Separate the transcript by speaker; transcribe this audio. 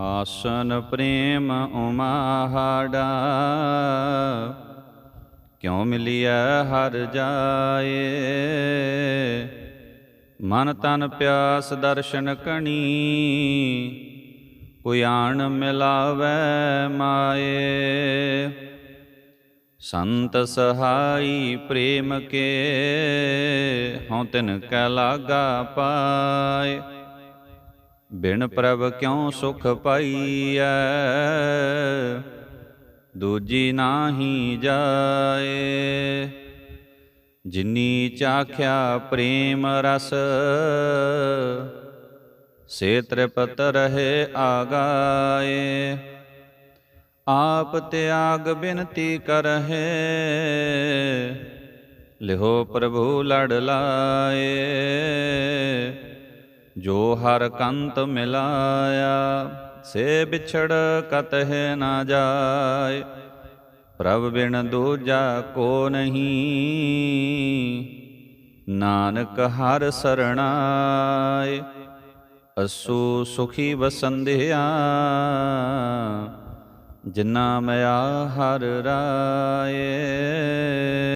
Speaker 1: ਆਸਨ ਪ੍ਰੇਮ ਉਮਾਹਾੜਾ, ਕਿਉ ਮਿਲਿਆ ਹਰ ਜਾਏ? ਮਨ ਤਨ ਪਿਆਸ ਦਰਸ਼ਨ ਕਣੀ, ਕੋਈ ਆਣ ਮਿਲਾਵੈ ਮਾਏ? ਸੰਤ ਸਹਾਈ ਪ੍ਰੇਮ ਕੇ, ਹਉ ਤਿਨ ਕੈ ਲਾਗਾ ਪਾਏ? ਬਿਨ ਪ੍ਰਭ ਕਿਉ ਸੁਖ ਪਾਈਐ? ਦੂਜੀ ਨਾਹੀ ਜਾਏ। ਜਿਨੀ ਚਾਖਿਆ ਪ੍ਰੇਮ ਰਸ, ਸੇ ਤ੍ਰਿਪਤ ਰਹੇ ਆਗਾਏ। ਆਪ ਤਿਆਗ ਬਿਨਤੀ ਕਰਹਿ, ਲਿਹੋ ਪ੍ਰਭੂ ਲੜ ਲਾਏ। ਜੋ ਹਰ ਕੰਤ ਮਿਲਾਇਆ, ਸੇ ਵਿਛੜ ਕਤਹਿ ਨਾ ਜਾਏ। ਪ੍ਰਭ ਬਿਨ ਦੂਜਾ ਕੋ ਨਹੀਂ, ਨਾਨਕ ਹਰ ਸਰਣਾਏ। ਅਸੂ ਸੁਖੀ ਵਸੰਧਿਆ ਜਿਨਾ ਮਿਆ ਹਰ ਰਾਏ।